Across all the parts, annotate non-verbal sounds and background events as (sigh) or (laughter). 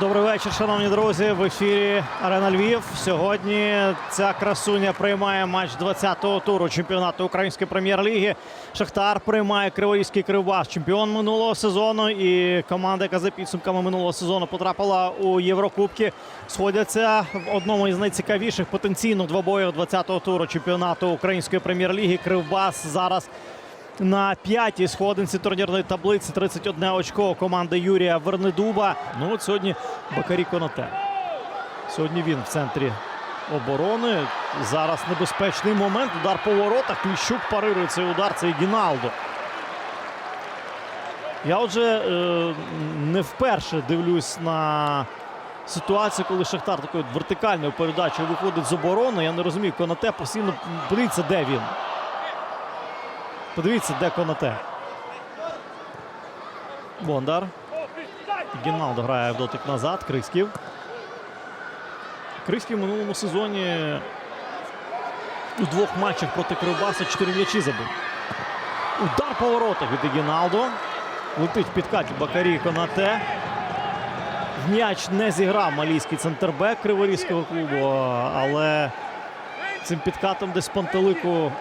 Добрий вечір, шановні друзі. В ефірі Арена Львів. Сьогодні ця красуня приймає матч 20-го туру чемпіонату Української прем'єр-ліги. Шахтар приймає Криворізький Кривбас, чемпіон минулого сезону. І команда, яка за підсумками минулого сезону потрапила у Єврокубки, сходяться в одному із найцікавіших потенційно двобоїв 20-го туру чемпіонату Української прем'єр-ліги. Кривбас зараз на п'ятій сходинці турнірної таблиці 31 очко команди Юрія Вернедуба. Ну от сьогодні Бакарі Коноте. Сьогодні він в центрі оборони. Зараз небезпечний момент. Удар по воротах. Кліщук парирує цей удар. Це Гіналдо. Я отже е, не вперше дивлюсь на ситуацію, коли Шахтар такою вертикальною передачею виходить з оборони. Я не розумію, Конате постійно подивіться, де він. Подивіться, де Конате. Бондар. Гіналдо грає в дотик назад. Крисків. Крисків в минулому сезоні у двох матчах проти Кривбаса 4 м'ячі забив. Удар по воротах від Гіналдо. Летить в підкаті Бакарі Конате. М'яч не зіграв малійський центрбек Криворізького клубу, але цим підкатом десь пантелику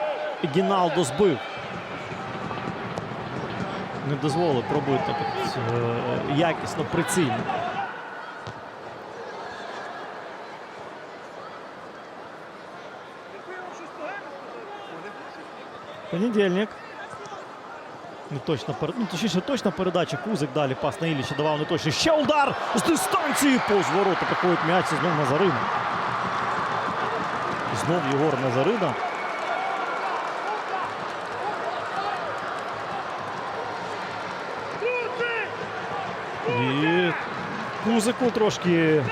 Гіналдо збив. Не дозволив пробити е, якісно, прицільно. Понедільник. Не точна пер... ну, точніше, точна передача. Кузик далі пас на Ілліча давав не точно. Ще удар з дистанції повз ворота проходить м'яч знов Назарина. Знов Єгор Назарина. І Кузику трошки.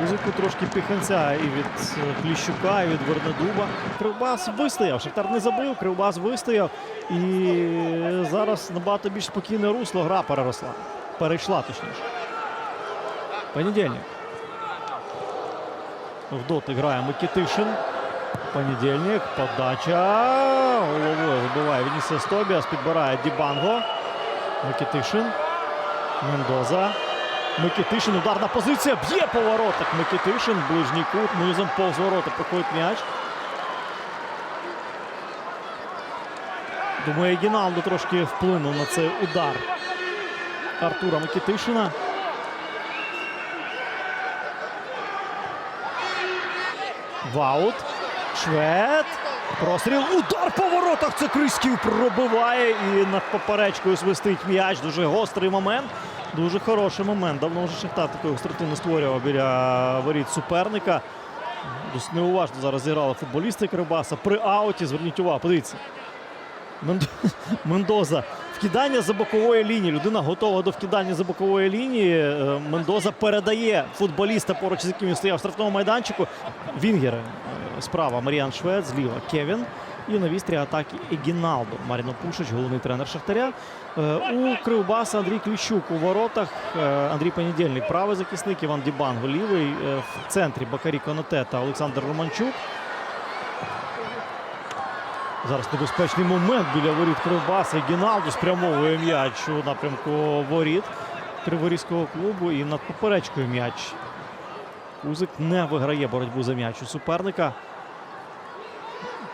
Кузику трошки піханця і від е, Кліщука, і від Вернедуба. Кривбас вистояв. Шахтар не забив, Кривбас вистояв. І зараз набагато більш спокійне русло гра переросла. Перейшла точніше. Понедільник. В дотик грає Микітишин. Понедільник. Подача. Головою забиває Вінісія Стобіас. Підбирає Дібанго. Микітишин. Мендоза. Микітишин. Ударна позиція. Б'є по воротах. Микітишин. Ближній кут. Низом повз ворота проходить м'яч. Думаю, Гіналдо трошки вплинув на цей удар Артура Микітишина. Ваут. Швед. Простріл. Удар по воротах. Це Криськів пробиває. І над поперечкою свистить м'яч. Дуже гострий момент. Дуже хороший момент. Давно вже Шахтар такої гостроти не створював біля воріт суперника. Досить неуважно зараз зіграли футболісти Кривбаса. При ауті. Зверніть увагу. Подивіться. (laughs) Мендоза. Вкидання за бокової лінії. Людина готова до вкидання за бокової лінії. Е, Мендоза передає футболіста, поруч з яким він стояв в штрафному майданчику. Вінгери е, справа Маріан Швед, зліва Кевін. І на вістрі атаки Егіналдо. Маріно Пушич, головний тренер Шахтаря. Е, У Кривбаса Андрій Кліщук у воротах. Е, Андрій Понедільник правий захисник, Іван Дібанго лівий. Е, В центрі Бакарі Конате та Олександр Романчук. Зараз небезпечний момент біля воріт Кривбаса. Гіналдо спрямовує м'яч у напрямку воріт Криворізького клубу і над поперечкою м'яч. Кузик не виграє боротьбу за м'яч у суперника.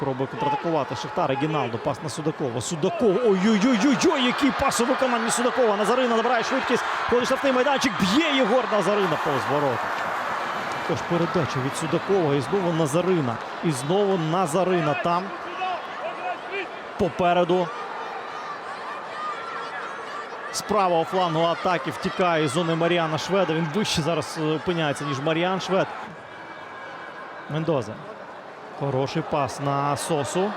Пробує контратакувати Шахтар. Гіналдо. Пас на Судакова. Судаков. Ой-ой-ой-ой, який пас у виконанні Судакова. Назарина набирає швидкість. Ходить штрафний майданчик. Б'є Єгор Назарина повз ворота. Також передача від Судакова. І знову Назарина. І знову Назарина там попереду. З правого флангу атаки втікає із зони Маріана Шведа. Він вище зараз е, опиняється, ніж Маріан Швед. Мендоза. Хороший пас на Сосу.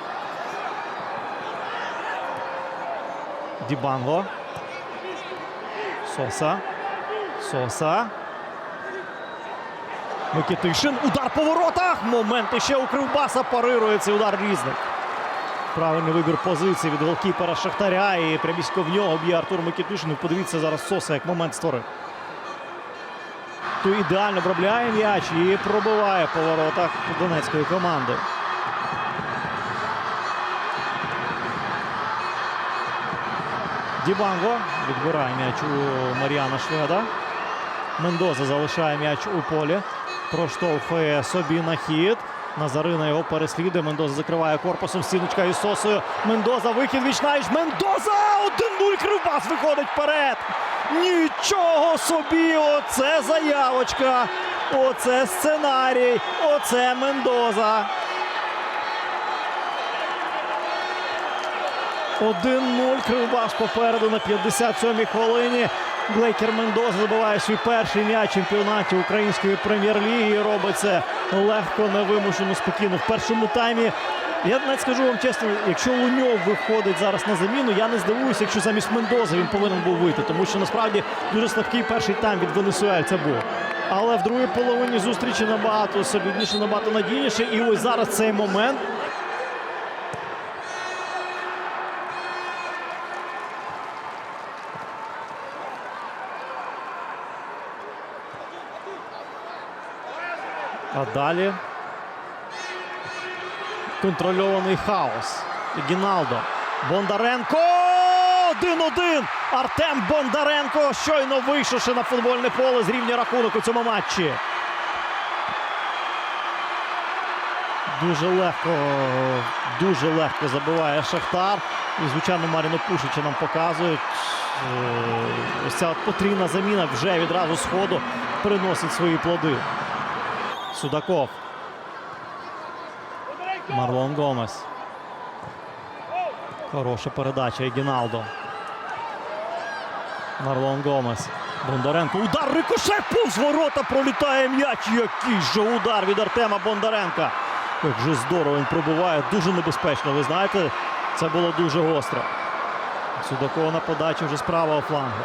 Дібанго. Соса. Соса. Микитишин. Удар по воротах. Момент ще у Кривбаса парирує цей удар різник. Правильний вибір позиції від голкіпера Шахтаря. І прямісько в нього б'є Артур Микітишин. Ну, подивіться зараз Соса, як момент створив. То ідеально обробляє м'яч і пробиває по воротах донецької команди. Дібанго відбирає м'яч у Мар'яна Шведа. Мендоза залишає м'яч у полі. Проштовхує собі на хід. Назарина його переслідує. Мендоза закриває корпусом. Стіночка із сосою. Мендоза вихід вічнаєш. Мендоза! 1-0 Кривбас виходить вперед. Нічого собі! Оце заявочка! Оце сценарій! Оце Мендоза! 1-0 Кривбас попереду на 57-й хвилині. Блейкер Мендоза забиває свій перший м'яч чемпіонаті української прем'єр-ліги. Робить це легко, невимушено, спокійно. В першому таймі. Я навіть скажу вам чесно, якщо Луньов виходить зараз на заміну, я не здивуюся, якщо замість Мендози він повинен був вийти, тому що насправді дуже слабкий перший тайм від Венесуельця був. Але в другій половині зустрічі набагато солідніше, набагато надійніше. І ось зараз цей момент. А далі контрольований хаос. Гіналдо. Бондаренко. 1-1. Артем Бондаренко щойно вийшовши на футбольне поле з рівня рахунок у цьому матчі. Дуже легко, дуже легко забиває Шахтар. І, звичайно, Маріно Пушича нам показують. е, Ось ця от потрійна заміна вже відразу з ходу приносить свої плоди. Судаков. Марлон Гомес. Хороша передача Егіналдо. Марлон Гомес. Бондаренко. Удар рикошет повз ворота пролітає м'яч. Який же удар від Артема Бондаренка. Як же здорово він пробиває. Дуже небезпечно. Ви знаєте, це було дуже гостро. Судаков на подачі вже справа флангу.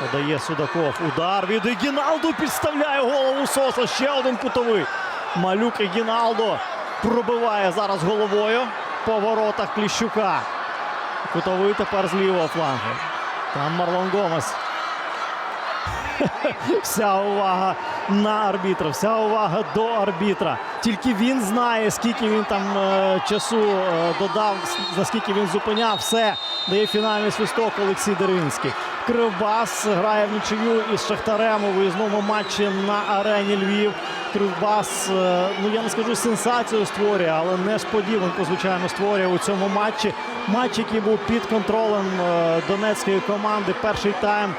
Подає Судаков. Удар від Егіналдо підставляє голову Соса. Ще один кутовий. Малюк Егіналдо пробиває зараз головою по воротах Кліщука. Кутовий тепер з лівого флангу. Там Марлон Гомес. (laughs) Вся увага на арбітра, вся увага до арбітра. Тільки він знає, скільки він там е, часу е, додав, наскільки він зупиняв все. Дає фінальний свисток Олексій Деринський. Кривбас грає в нічию із Шахтарем у виїзному матчі на арені Львів. Кривбас, е, ну я не скажу сенсацію створює, але несподіванку, звичайно, створює у цьому матчі. Матч, який був під контролем е, донецької команди. Перший тайм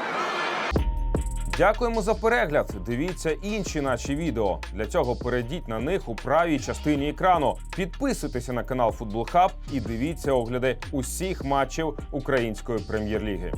Дякуємо за перегляд. Дивіться інші наші відео. Для цього перейдіть на них у правій частині екрану. Підписуйтеся на канал Футбол Хаб і дивіться огляди усіх матчів української прем'єр-ліги.